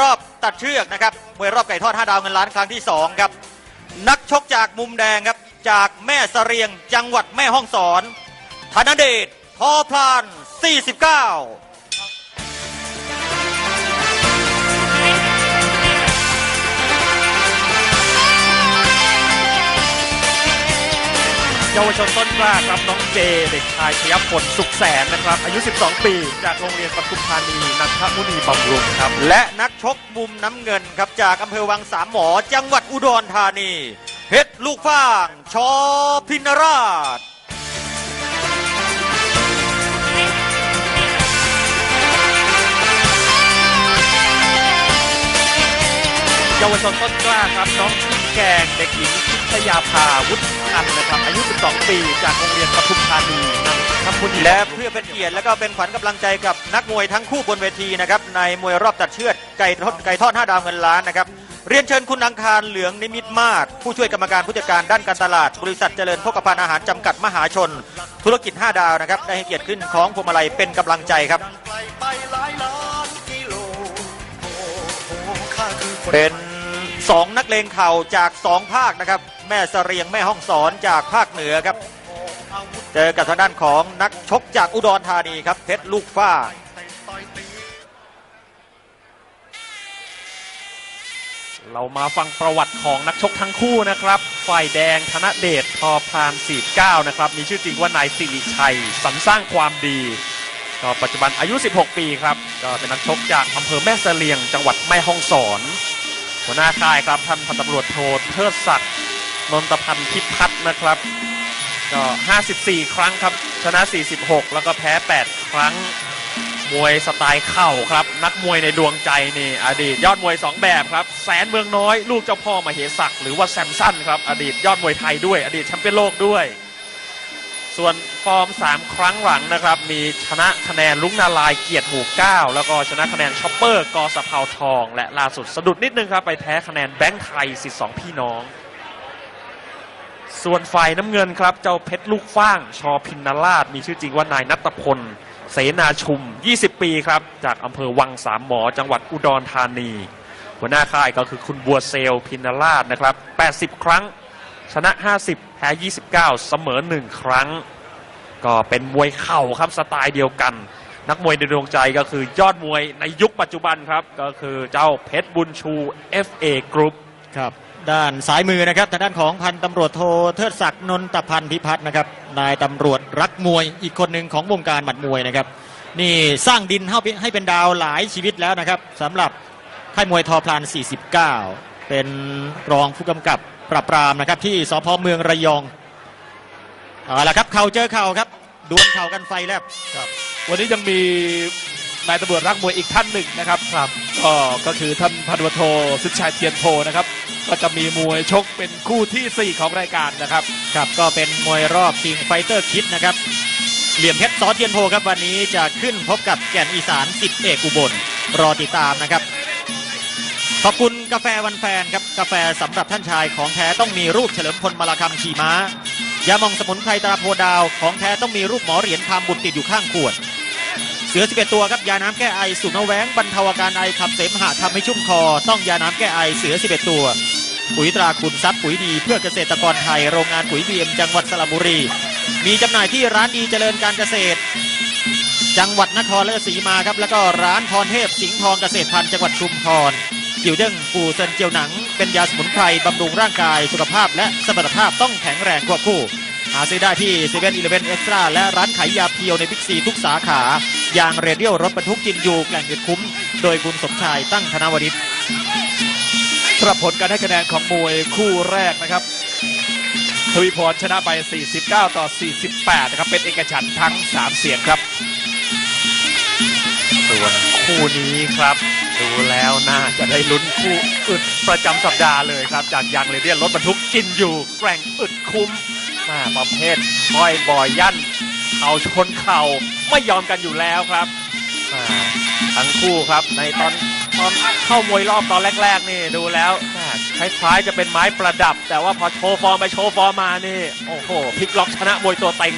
รอบตัดเชือกนะครับมวยรอบไก่ทอด5ดาวเงินล้านครั้งที่2ครับนักชกจากมุมแดงครับจากแม่เสรียงจังหวัดแม่ฮ่องสอนธนเดชทอพลาน 49 เยาวชนต้นกล้าครับน้องเจ เด็กชายชยพลสุขแสนนะครับ อายุ 12 ปี จากโรงเรียนปทุมธานีนันทมุนีบำรุงครับ และนักชกมุมน้ำเงินครับ จากอำเภอวังสามหมอ จังหวัดอุดรธานีเพชรลูกฟ้างชอพินราชเยาวชนต้นกล้าครับ น้องพิมแกงเด็กหญิงพิชยาภาวุฒิ พันธ์นะครับ อายุ 12 ปีจากโรงเรียนปทุมธานีนันทมุนีและบำรุงเพื่อเป็นเกียรติและก็เป็นขวัญกำลังใจกับนักมวยทั้งคู่บนเวทีนะครับ ในมวยรอบตัดเชือดไก่ทอดไก่ทอด5ดาวเงินล้านนะครับ เรียนเชิญคุณอังคารเหลืองนิมิตมาศผู้ช่วยกรรมการผู้จัดการด้านการตลาด บริษัทเจริญพกพันธ์อาหารจำกัดมหาชน ธุรกิจ 5 ดาวนะครับ ได้ให้เกียรติขึ้นของพวงมาลัยเป็นกำลังใจครับไกลไปหลายล้านกิโลโอ้โหข้าคือคนเป็นสองนักเลงเข่าจากสองภาคนะครับ แม่เสรียงแม่ห้องสอนจากภาคเหนือครับ เจอกับทางด้านของนักชกจากอุดรธานีครับเพชรลูกฟ้าเรามาฟังประวัติของนักชกทั้งคู่นะครับ ฝ่ายแดงธนเดชทอพราน49 นะครับ มีชื่อจริงว่านายสิริชัยสรรสร้างความดีก็ปัจจุบันอายุ 16 ปีครับ ก็เป็นนักชกจากอำเภอแม่เสลียง จังหวัดแม่ฮ่องสอน หัวหน้าค่ายครับท่านพันตำรวจโทเทิดศักดิ์ นนทพันธ์พิพัฒน์นะครับ ก็ 54 ครั้งครับ ชนะ 46 แล้วก็แพ้ 8 ครั้ง มวยสไตล์เข่าครับ นักมวยในดวงใจนี่ อดีตยอดมวย 2 แบบครับ แสนเมืองน้อย ลูกเจ้าพ่อมาเหศักหรือว่าแซมสันครับ อดีตยอดมวยไทยด้วย อดีตแชมเปี้ยนโลกด้วย ส่วนฟอร์ม 3 ครั้งหลังนะครับ มีชนะคะแนนลุงนาลายเกียรติหมู่9แล้วก็ชนะคะแนนช็อปเปอร์กอสะเพาทอง และล่าสุดสะดุดนิดนึงครับไปแพ้คะแนนแบงค์ไทยสิทธิ์สองพี่น้อง ส่วนฝ่ายน้ำเงินครับ เจ้าเพชรลูกฟ้าง ชอพินนาราช มีชื่อจริงว่านายนัตพล เสนาชุม 20 ปีครับ จากอำเภอวังสามหมอ จังหวัดอุดรธานี หัวหน้าค่ายก็คือคุณบัวเซล พินนาราชนะครับ 80 ครั้ง ชนะ 50 แพ้ 29 เสมอ 1 ครั้ง ก็เป็นมวยเข่าครับสไตล์เดียวกัน นักมวยในดวงใจก็คือยอดมวยในยุคปัจจุบันครับ ก็คือเจ้าเพชรบุญชู FA Group ครับ ด้านซ้ายมือนะครับทางด้านของพันตำรวจโทเทิดศักดิ์นนตพันธ์พิพัฒน์นะครับนายตำรวจรักมวยอีกคนหนึ่งของวงการหมัดมวยนะครับ นี่สร้างดินให้เป็นดาวหลายชีวิตแล้วนะครับสำหรับค่ายมวยทอพลาน 49 เป็นรองผู้กำกับปราบปรามนะครับที่สพเมืองระยองเอาละครับเข่าเจอเข่าครับดวลเข่ากันไฟแลบวันนี้ยังมี นายตำรวจรักมวยอีกท่านหนึ่งนะครับครับก็ก็คือท่านพันวโทสุดชายเทียนโพนะครับ ก็จะมีมวยชกเป็นคู่ทีสี่4 ของรายการนะครับ ครับก็เป็นมวยรอบคิงไฟเตอร์คิดนะครับเหลี่ยมเพชรซอเทียนโพครับวันนี้จะขึ้นพบกับแก่นอีสานสิบเอกอุบลรอติดตามนะครับ ขอบคุณกาแฟวันแฟนครับ กาแฟสำหรับท่านชายของแท้ต้องมีรูปเฉลิมพลมาลาคำขี่ม้ายาหมองสมุนไพรตราโพดาว ของแท้ต้องมีรูปหมอเหรียญคำบุตรติดอยู่ข้างขวด เสือ 11 ตัวครับยาน้ำแก้ไอสูบน้ำแว้งบรรเทาอาการไอขับเสมหะทำให้ชุ่มคอ ต้องยาน้ำแก้ไอเสือ 11 ตัว ปุ๋ยตราคุณทรัพย์ปุ๋ยดีเพื่อเกษตรกรไทยโรงงานปุ๋ยบีเอ็มจังหวัดสระบุรี มีจำหน่ายที่ร้านดีเจริญการเกษตร จังหวัดนครราชสีมาครับแล้วก็ร้านพรเทพสิงห์ทองเกษตรพันธ์จังหวัดชุมพรกิ่วเด้งปูเซินเจียวหนัง เป็นยาสมุนไพรบำรุงร่างกายสุขภาพ และสมรรถภาพต้องแข็งแรงควบคู่หาซื้อได้ที่เซเว่นอีเลฟเว่นเอ็กซ์ตร้าและร้านขายยาเพียวในบิ๊กซีทุกสาขา ยางเรเดียลรถบรรทุกจินยูแกล่งเกิดคุ้ม โดยคุณสมชายตั้งธนวณิชสำหรับผลการให้คะแนนของมวยคู่แรกนะครับทวีพรชนะไป 49 ต่อ 48 นะครับ เป็นเอกฉันท์ทั้ง 3 เสียงครับ ส่วนคู่นี้ครับ ดูแล้วน่าจะได้ลุ้นคู่อึดประจำสัปดาห์เลยครับ จากยางเรเดียนรถบรรทุกจินอยู่ แกร่งอึดคุ้มมาประเภทก้อยบอยยั่น ข่าชนเข่าไม่ยอมกันอยู่แล้วครับอ่าทั้งคู่ครับในตอนตอนเข้ามวยรอบตอนแรก ๆ นี่ดูแล้วอ่าคล้ายๆจะเป็นไม้ประดับ แต่ว่าพอโชว์ฟอร์มไปโชว์ฟอร์มมานี่โอ้โหพลิกล็อกชนะมวยตัวเต็ง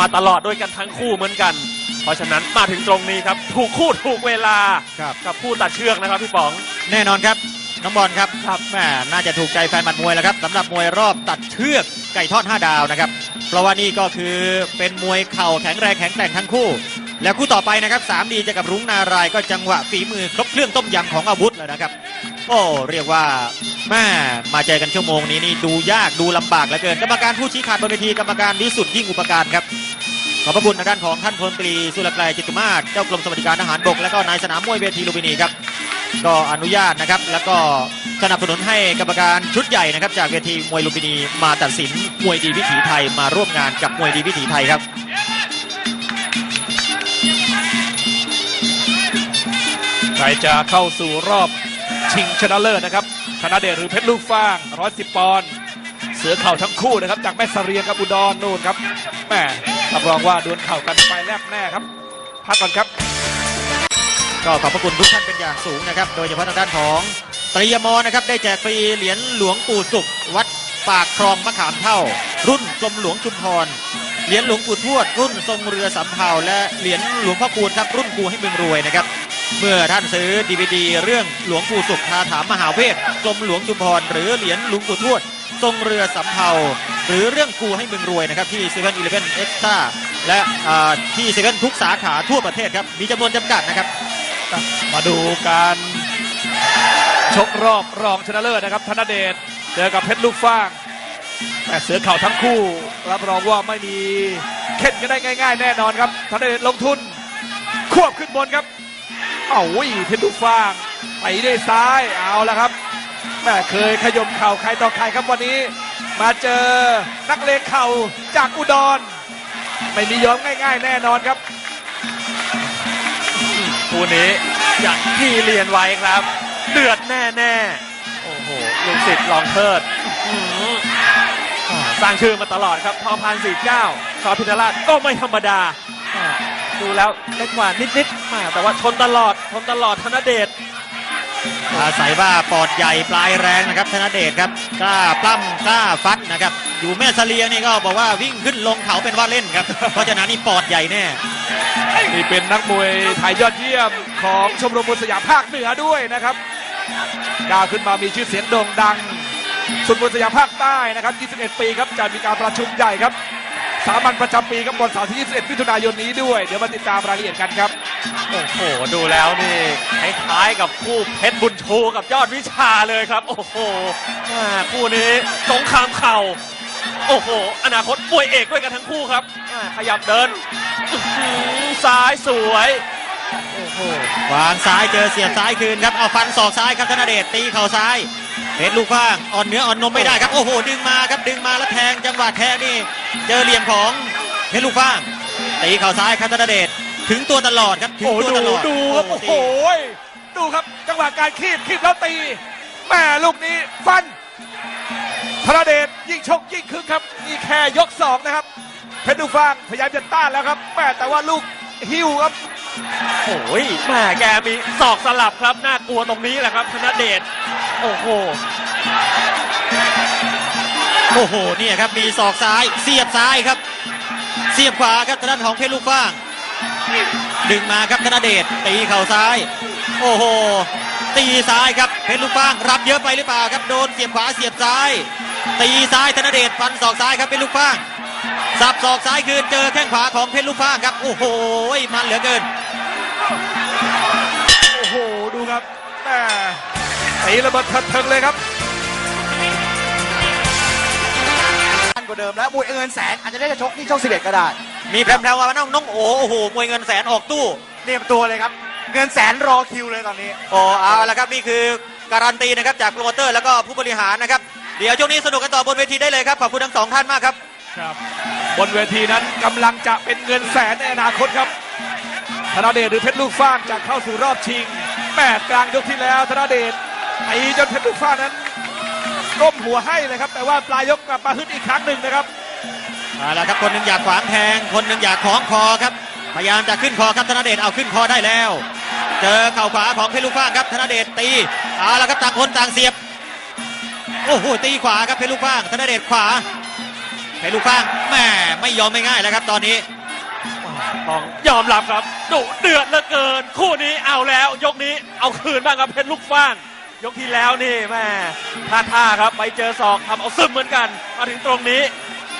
มาตลอดด้วยกันทั้งคู่เหมือนกันพเพราะฉะนั้นมาถึงตรงนี้ครับ ถูกคู่ถูกเวลาครับกับผู้ตัดเชือกนะครับพี่ป๋องแน่นอนครับ น้องบอลครับครับแหมน่าจะถูกใจแฟนหมัดมวยแล้วครับสำหรับมวยรอบตัดเชือกไก่ทอด 5 ดาวนะครับ เพราะว่านี่ก็คือเป็นมวยเข่าแข็งแรงแข็งแกร่งทั้งคู่ แล้วคู่ต่อไปนะครับสามดีเจะกับรุ้งนารายณ์ก็จังหวะฝีมือครบเครื่องต้มยำของอาวุธแล้วนะครับ โอ้เรียกว่าแม่มาเจอกันชั่วโมงนี้นี่ดูยากดูลำบากเหลือเกินกรรมการผู้ชี้ขาดบนเวทีกรรมการวิสุทธิ์ยิ่งอุปการครับขอบพระคุณทางด้านของท่านพลตรีสุรกลายจิตตุมาศเจ้ากรมสวัสดิการทหารบกและก็นายสนามมวยเวทีลุมพินีครับ ก็อนุญาตนะครับ แล้วก็สนับสนุนให้กรรมการชุดใหญ่นะครับ จากเวทีมวยลุมพินีมาตัดสินมวยดีวิถีไทยมาร่วมงานกับมวยดีวิถีไทยครับใครจะเข้าสู่รอบชิงชนะเลิศนะครับธนเดชหรือเพชรลูกฟ้าง110ปอนด์เสือเข่าทั้งคู่นะครับ จากแม่สเรียงกับอุดรนู่นครับแม่รับรองว่าดวลเข่ากันไปแลบแน่ครับพักก่อนครับ ก็ขอบพระคุณทุกท่านเป็นอย่างสูงนะครับ โดยเฉพาะทางด้านของตรียมอนะครับ ได้แจกฟรีเหรียญหลวงปู่สุข วัดปากคลองมะขามเท่า รุ่นกรมหลวงชุมพร เหรียญหลวงปู่ทวด รุ่นทรงเรือสำเภาและเหรียญหลวงพ่อคูณครับ รุ่นกูให้เมืองรวยนะครับ เมื่อท่านซื้อดีวดีเรื่องหลวงปู่สุขคาถามมหาเวทกรมหลวงชุมพร หรือเหรียญหลวงปู่ทวด ทรงเรือสำเภาหรือเรื่องกูให้เมืองรวยนะครับที่เซเว่นอีเลฟเว่นเอ็กซ์ต้าและที่เซเว่นทุกสาขาทั่วประเทศครับมีจำนวนจำกัดนะครับ มาดูการชกรอบรองชนะเลิศนะครับ ธนเดชเจอกับเพชรลูกฟ้างแต่เสือเข่าทั้งคู่ รับรองว่าไม่มีเข็นกันได้ง่าย ๆ แน่นอนครับ ธนเดชลงทุน ควบขึ้นบนครับ เอาวิเพชรลูกฟ้างไปด้วยซ้ายเอาละครับแม่เคยขยมเข่าใครต่อใครครับวันนี้ มาเจอนักเลงเข่าจากอุดร ไม่มียอมง่าย ๆ แน่นอนครับ คู่นี้อย่างที่เรียนไว้ครับ เดือดแน่ๆ โอ้โหลูกศิษย์ลองเทิดอื้อหืออ่าสร้างชื่อมาตลอดครับพอพันสี่เก้าซอพินาราชก็ไม่ธรรมดาอ่าดูแล้วเล็กกว่านิดๆอ่าแต่ว่าชนตลอดชนตลอดธนเดช อาศัยว่าปอดใหญ่ปลายแรงนะครับธนเดชครับกล้าปล้ำกล้าฟัดนะครับ อยู่แม่เสลียงนี่ก็บอกว่าวิ่งขึ้นลงเขาเป็นว่าเล่นครับ เพราะฉะนั้นนี่ปอดใหญ่แน่นี่เป็นนักมวยไทยยอดเยี่ยมของชมรมมวยสยามภาคเหนือด้วยนะครับก้าวขึ้นมามีชื่อเสียงโด่งดัง สุดมวยสยามภาคใต้นะครับ 21 ปีครับจะมีการประชุมใหญ่ครับสามัญประจำปีครับวันเสาร์ที่ 21 มิถุนายนนี้ด้วย เดี๋ยวมาติดตามรายละเอียดกันครับ โอ้โห ดูแล้วนี่คล้ายๆกับคู่เพชรบุญชูกับยอดวิชาเลยครับ โอ้โหคู่นี้สงครามเข่า โอ้โห อนาคตมวยเอกด้วยกันทั้งคู่ครับขยับเดินซ้ายสวยโอ้โหวางซ้ายเจอเสียบซ้ายคืนครับเอาฟันศอกซ้ายครับธนเดชตีเข่าซ้ายเพชรลูกฟ้างอ่อนเนื้ออ่อนนมไม่ได้ครับโอ้โหดึงมาครับดึงมาแล้วแทงจังหวะแทงนี่เจอเหลี่ยมของเพชรลูกฟ้างตีเข่าซ้ายครับธนเดช ถึงตัวตลอดครับถึงโอ้ตัวดูตลอดดูครับโอ้โหตีดูครับจังหวะการคีบคีบแล้วตีแม่ลูกนี้ฟันธนเดชยิ่งชกยิ่งคึกครับนี่แค่ยกสองนะครับเพชรดูฟางพยายามจะต้านแล้วครับแม่แต่ว่าลูกหิวครับโอ้ยแหม่แกมีศอกสลับครับน่ากลัวตรงนี้แหละครับธนเดชโอ้โหโอ้โหเนี่ยครับมีศอกซ้ายเสียบซ้ายครับ เสียบขวาครับทางด้านของเพชรลูกฟ้าง ดึงมาครับธนเดชตีเข่าซ้าย โอ้โห ตีซ้ายครับเพชรลูกฟ้างรับเยอะไปหรือเปล่าครับโดนเสียบขวาเสียบซ้าย ตีซ้ายธนเดชฟันศอกซ้ายครับเพชรลูกฟ้างสับศอกซ้ายคืนเจอแข้งขวาของเพชรลูกฟ้างครับโอ้โหมันเหลือเกิน โอ้โหดูครับแม่ตีระเบิดเถิงๆเลยครับกว่าเดิมแล้วมวยเงินแสนอาจจะได้จะชกที่ช่องสิบเอ็ดก็ได้ มีแพรวๆว่าน้องน้องโอโอ้โหมวยเงินแสนออกตู้เตรียมตัวเลยครับ เงินแสนรอคิวเลยตอนนี้โอ้เอาละครับนี่คือการันตีนะครับจากโปรโมเตอร์แล้วก็ผู้บริหารนะครับเดี๋ยวช่วงนี้สนุกกันต่อบนเวทีได้เลยครับขอบคุณทั้งสองท่านมากครับครับ บนเวทีนั้นกำลังจะเป็นเงินแสนในอนาคตครับธนาเดชหรือเพชรลูกฟ้างจะเข้าสู่รอบชิงแปดกลางยกที่แล้วธนาเดชตีจนเพชรลูกฟ้างนั้น ก้มหัวให้เลยครับ แต่ว่าปลายยกกลับมาฮึดอีกครั้งหนึ่งนะครับเอาละครับคนหนึ่งอยากขวางแทง คนหนึ่งอยากคล้องคอครับ พยายามจะขึ้นคอครับธนเดชเอาขึ้นคอได้แล้ว เจอเข่าขวาของเพชรลูกฟ้างครับธนเดชตีเอาละครับต่างคนต่างเสียบโอ้โหตีขวาครับเพชรลูกฟ้างธนเดชขวาเพชรลูกฟ้างแหม่ไม่ยอมไม่ง่ายแล้วครับ ตอนนี้ต้องยอมรับครับดุเดือดเหลือเกิน คู่นี้เอาแล้ว ยกนี้เอาคืนบ้างครับเพชรลูกฟ้าง ยกที่แล้วนี่แม่ท่าท่าครับไปเจอศอกทำเอาซึมเหมือนกัน มาถึงตรงนี้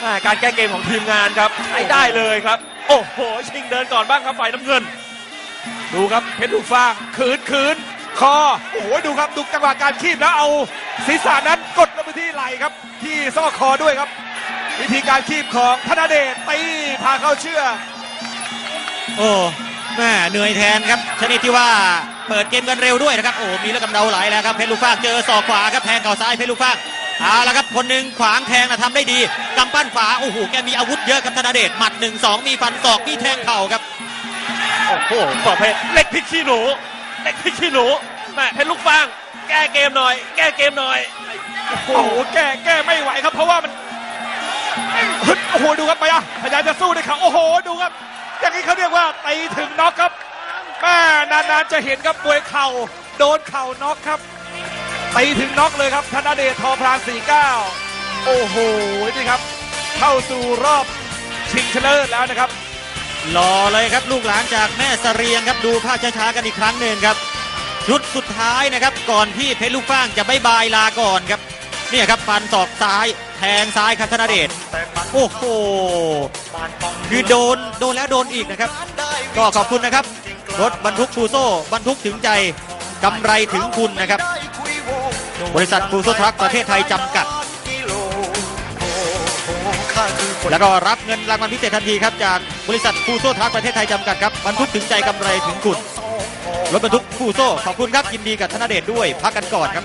แม่การแก้เกมของทีมงานครับใช้ได้เลยครับ โอ้โห ชิงเดินก่อนบ้างครับฝ่ายน้ำเงิน ดูครับเพชรลูกฟางขืนขืนคอโอ้โหดูครับดูจังหวะการคีบแล้วเอาศีรษะนั้นกดลงไปที่ไหล่ครับ ที่ซอกคอด้วยครับ วิธีการคีบของธนเดชตีพาเข้าเชื่อ โอ้แม่เหนื่อยแทนครับชนิดที่ว่า เปิดเกมกันเร็วด้วยนะครับโอ้มีเลือดกำเดาไหลแล้วครับเพชรลูกฟางเจอศอกขวาครับแทงเข่าซ้ายเพชรลูกฟางเอาละครับคนหนึ่งขวางแทงนะทำได้ดีกำปั้นขวาโอ้โหแกมีอาวุธเยอะครับธนเดชหมัดหนึ่งสองมีฟันศอกมีแทงเข่าครับโอ้โหประเภทเล็กพริกขี้หนูเล็กพริกขี้หนูแม่เพชรลูกฟางแก้เกมหน่อย แก้เกมหน่อยโอ้โหแก้แก้ไม่ไหวครับ เพราะว่ามันโอ้โหดูครับไปอะพยายามจะสู้ด้วยเขาโอ้โหดูครับ อย่างนี้เขาเรียกว่าตีถึงน็อกครับ แม่นานๆจะเห็นครับมวยเข่าโดนเข่าน็อกครับตีถึงน็อกเลยครับธนเดชทอพราน49 โอ้โหนี่ครับ เข้าสู่รอบชิงชนะเลิศแล้วนะครับรอเลยครับลูกหลานจากแม่เสเรียงครับดูภาพช้าๆกันอีกครั้งหนึ่งครับ ชุดสุดท้ายนะครับ ก่อนที่เพชรลูกฟ้างจะบายบายลาก่อนครับเนี่ยครับฟันศอกซ้ายแทงซ้ายครับธนเดชโอ้โหคือโดนโดนแล้วโดนอีกนะครับ ก็ขอบคุณนะครับ รถบรรทุกฟูโซ่บรรทุกถึงใจกำไรถึงคุณนะครับ บริษัทฟูโซ่ทรัคประเทศไทยจำกัด แล้วก็รับเงินรางวัลพิเศษทันทีครับ จากบริษัทฟูโซ่ทรัคประเทศไทยจำกัดครับบรรทุกถึงใจกำไรถึงคุณรถบรรทุกฟูโซ่ขอบคุณครับยินดีกับธนเดชด้วยพักกันก่อนครับ